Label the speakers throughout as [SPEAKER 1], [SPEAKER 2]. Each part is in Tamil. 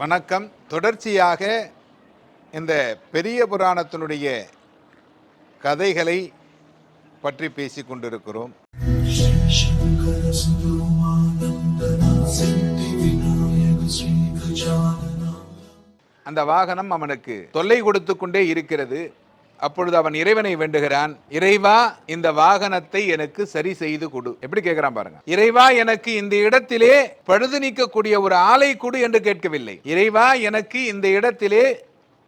[SPEAKER 1] வணக்கம். தொடர்ச்சியாக இந்த பெரிய புராணத்தினுடைய கதைகளை பற்றி பேசிக் கொண்டிருக்கிறோம். அந்த வாகனம் அவனுக்கு தொல்லை கொடுத்து கொண்டே இருக்கிறது. அப்பொழுது அவன் இறைவனை வேண்டுகிறான் இறைவா இந்த வாகனத்தை எனக்கு சரி செய்து கொடு. எப்படி கேட்கிறான் பாருங்க. இறைவா எனக்கு இந்த இடத்திலே பழுது நீக்கக்கூடிய ஒரு ஆலை கொடு என்று கேட்கவில்லை. இறைவா எனக்கு இந்த இடத்திலே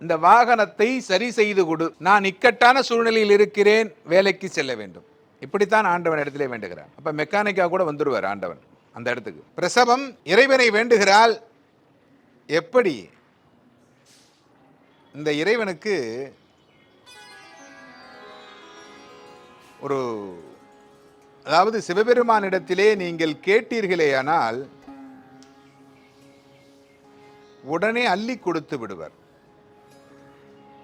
[SPEAKER 1] இந்த வாகனத்தை சரி செய்து கொடு. நான் இக்கட்டான சூழ்நிலையில் இருக்கிறேன் வேலைக்கு செல்ல வேண்டும். இப்படித்தான் ஆண்டவன் இடத்திலே வேண்டுகிறான். அப்ப மெக்கானிக்கா கூட வந்துடுவார் ஆண்டவன் அந்த இடத்துக்கு. பிரசவம் இறைவனை வேண்டுகிறாள் எப்படி? இந்த இறைவனுக்கு ஒரு அதாவது சிவபெருமானிடத்திலே நீங்கள் கேட்டீர்களேயானால் உடனே அள்ளி கொடுத்து விடுவர்.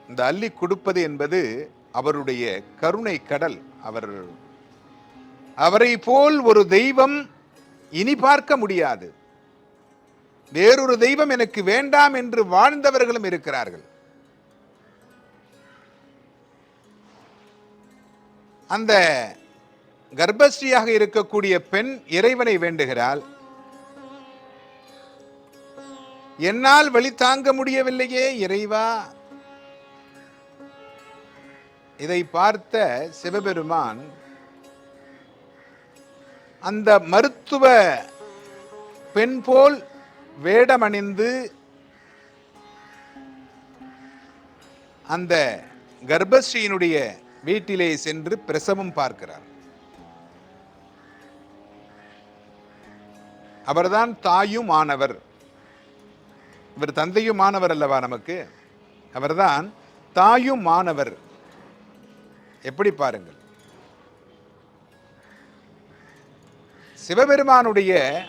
[SPEAKER 1] இந்த அள்ளி கொடுப்பது என்பது அவருடைய கருணை கடல். அவர் அவரை போல் ஒரு தெய்வம் இனி பார்க்க முடியாது. வேறொரு தெய்வம் எனக்கு வேண்டாம் என்று வாழ்ந்தவர்களும் இருக்கிறார்கள். அந்த கர்ப்பஸ்ரீயாக இருக்கக்கூடிய பெண் இறைவனை வேண்டுகிறாள். என்னால் வழி தாங்க முடியவில்லையே இறைவா. இதை பார்த்த சிவபெருமான் அந்த மருத்துவ பெண் போல் வேடமணிந்து அந்த கர்ப்பஸ்ரீயினுடைய வீட்டிலே சென்று பிரசவம் பார்க்கிறார். அவர்தான் தாயும் ஆனவர். இவர் தந்தையும் மாணவர் அல்லவா நமக்கு? அவர்தான் தாயும் மாணவர் எப்படி பாருங்கள். சிவபெருமானுடைய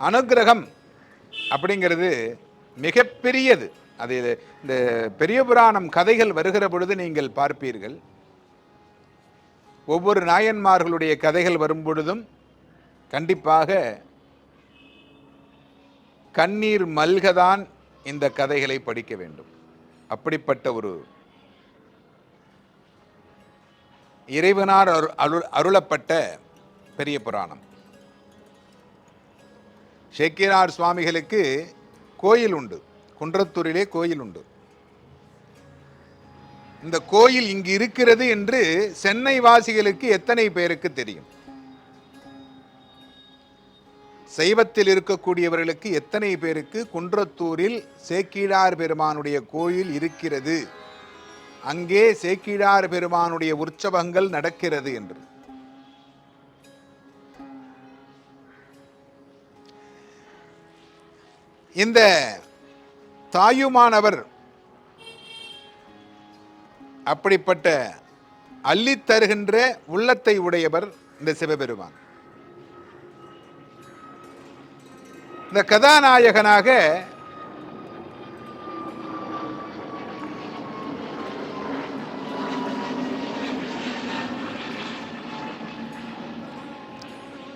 [SPEAKER 1] அனுக்கிரகம் அப்படிங்கிறது மிகப்பெரியது. அது இந்த பெரிய புராணம் கதைகள் வருகிற பொழுது நீங்கள் பார்ப்பீர்கள். ஒவ்வொரு நாயன்மார்களுடைய கதைகள் வரும் பொழுதும் கண்டிப்பாக கண்ணீர் மல்கதான் இந்த கதைகளை படிக்க வேண்டும். அப்படிப்பட்ட ஒரு இறைவனார் அரு- அருள் அருளப்பட்ட பெரிய புராணம். ஷேக்கிரார் சுவாமிகளுக்கு கோயில் உண்டு. குன்றத்தூரிலே கோயில் உண்டு. இந்த கோயில் இங்கு இருக்கிறது என்று சென்னை வாசிகளுக்கு எத்தனை பேருக்கு தெரியும்? சைவத்தில் இருக்கக்கூடியவர்களுக்கு எத்தனை பேருக்கு குன்றத்தூரில் சேக்கிழார் பெருமானுடைய கோயில் இருக்கிறது? அங்கே சேக்கிழார் பெருமானுடைய உற்சவங்கள் நடக்கிறது என்று. இந்த தாயுமானவர் அப்படிப்பட்ட அள்ளித் தருகின்ற உள்ளத்தை உடையவர் இந்த சிவபெருமான். இந்த கதாநாயகனாக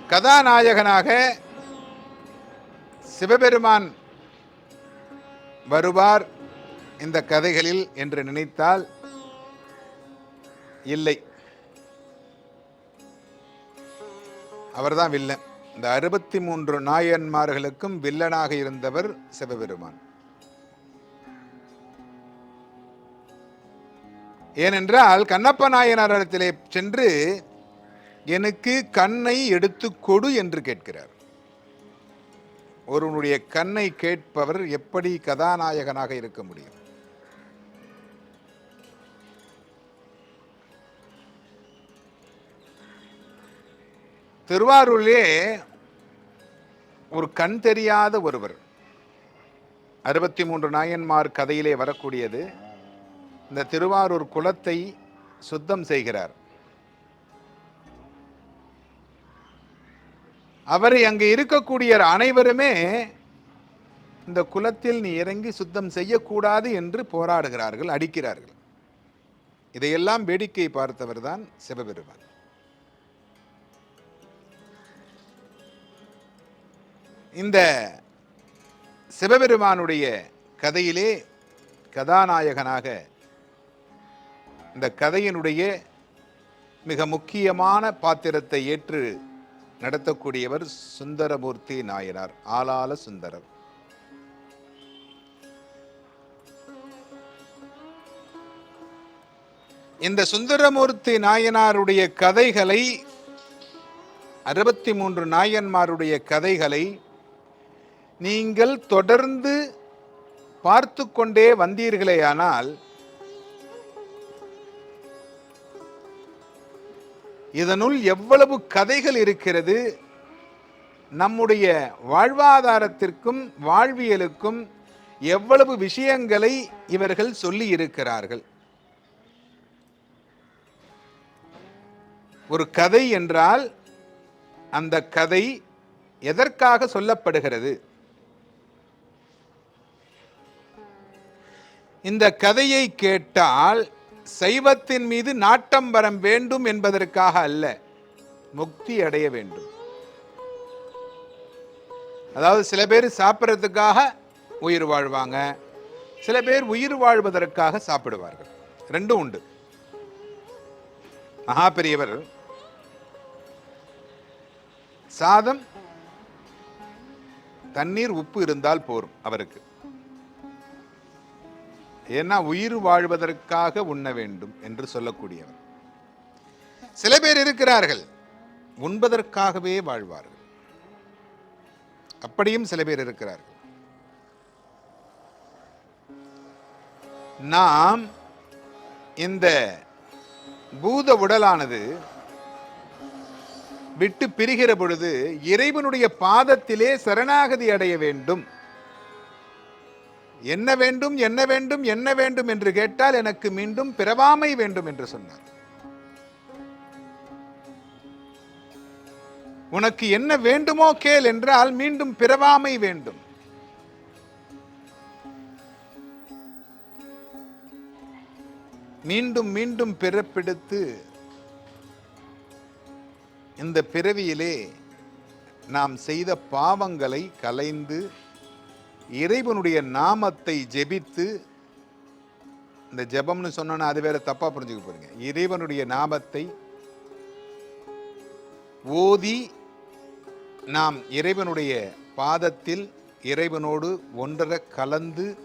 [SPEAKER 1] கதாநாயகனாக சிவபெருமான் வருவார் இந்த கதைகளில் என்று நினைத்தால் இல்லை. அவர்தான் வில்லன். இந்த அறுபத்தி மூன்று நாயன்மார்களுக்கும் வில்லனாக இருந்தவர் சிவபெருமான். ஏனென்றால் கண்ணப்ப நாயனாரிடத்திலே சென்று எனக்கு கண்ணை எடுத்து கொடு என்று கேட்கிறார். ஒருவனுடைய கண்ணை கேட்பவர் எப்படி கதாநாயகனாக இருக்க முடியும்? திருவாரூரிலே ஒரு கண் தெரியாத ஒருவர் அறுபத்தி மூன்று நாயன்மார் கதையிலே வரக்கூடியது இந்த திருவாரூர் குலத்தை சுத்தம் செய்கிறார். அவரை அங்கே இருக்கக்கூடிய அனைவருமே இந்த குலத்தில் நீ இறங்கி சுத்தம் செய்யக்கூடாது என்று போராடுகிறார்கள் அடிக்கிறார்கள். இதையெல்லாம் வேடிக்கை பார்த்தவர் தான் சிவபெருமான். இந்த சிவபெருமானுடைய கதையிலே கதாநாயகனாக இந்த கதையினுடைய மிக முக்கியமான பாத்திரத்தை ஏற்று நடத்தக்கூடியவர் சுந்தரமூர்த்தி நாயனார் ஆலால சுந்தரர். இந்த சுந்தரமூர்த்தி நாயனாருடைய கதைகளை அறுபத்தி மூன்று நாயன்மாருடைய கதைகளை நீங்கள் தொடர்ந்து பார்த்து கொண்டே வந்தீர்களேயானால் இதனுள் எவ்வளவு கதைகள் இருக்கிறது? நம்முடைய வாழ்வாதாரத்திற்கும் வாழ்வியலுக்கும் எவ்வளவு விஷயங்களை இவர்கள் சொல்லி இருக்கிறார்கள்? ஒரு கதை என்றால் அந்த கதை எதற்காக சொல்லப்படுகிறது? இந்த கதையை கேட்டால் சைவத்தின் மீது நாட்டம் வர வேண்டும் என்பதற்காக அல்ல முக்தி அடைய வேண்டும். அதாவது சில பேர் சாப்பிட்றதுக்காக உயிர் வாழ்வாங்க சில பேர் உயிர் வாழ்வதற்காக சாப்பிடுவார்கள். ரெண்டும் உண்டு. மகா பெரியவர் சாதம் தண்ணீர் உப்பு இருந்தால் போரும் அவருக்கு. ஏன்னா உயிர் வாழ்வதற்காக உண்ண வேண்டும் என்று சொல்லக்கூடியவர். சில பேர் இருக்கிறார்கள் உண்பதற்காகவே வாழ்வார்கள். அப்படியும் சில பேர் இருக்கிறார்கள். நாம் இந்த பூத உடலானது விட்டு பிரிகிற பொழுது இறைவனுடைய பாதத்திலே சரணாகதி அடைய வேண்டும். என்ன வேண்டும் என்ன வேண்டும் என்ன வேண்டும் என்று கேட்டால் எனக்கு மீண்டும் பிறவாமை வேண்டும் என்று சொன்னார். உனக்கு என்ன வேண்டுமோ கேள் என்றால் மீண்டும் பிறவாமை வேண்டும். மீண்டும் மீண்டும் பிறப்பெடுத்து இந்த பிறவியிலே நாம் செய்த பாவங்களை கலைந்து இறைவனுடைய நாமத்தை ஜெபித்து இந்த ஜெபம்னு சொன்னோன்னா அது வேற தப்பாக புரிஞ்சுக்க போறீங்க. இறைவனுடைய நாமத்தை ஓதி நாம் இறைவனுடைய பாதத்தில் இறைவனோடு ஒன்றர கலந்து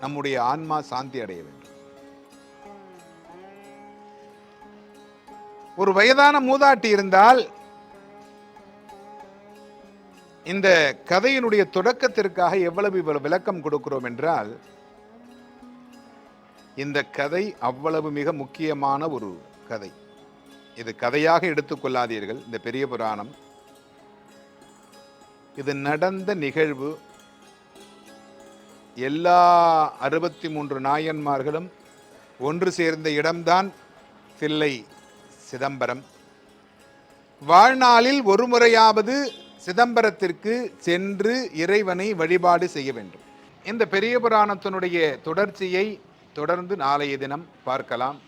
[SPEAKER 1] நம்முடைய ஆன்மா சாந்தி அடைய வேண்டும். ஒரு வயதான மூதாட்டி இருந்தால் இந்த கதையினுடைய தொடக்கத்திற்காக எவ்வளவு இவ்வளவு விளக்கம் கொடுக்கிறோம் என்றால் இந்த கதை அவ்வளவு மிக முக்கியமான ஒரு கதை. இது கதையாக எடுத்துக்கொள்ளாதீர்கள் இந்த பெரிய புராணம். இது நடந்த நிகழ்வு. எல்லா அறுபத்தி மூன்று நாயன்மார்களும் ஒன்று சேர்ந்த இடம்தான் தில்லை சிதம்பரம். வாழ்நாளில் ஒரு முறையாவது சிதம்பரத்திற்கு சென்று இறைவனை வழிபாடு செய்ய வேண்டும். இந்த பெரிய புராணத்தினுடைய தொடர்ச்சியை தொடர்ந்து நாளைய தினம் பார்க்கலாம்.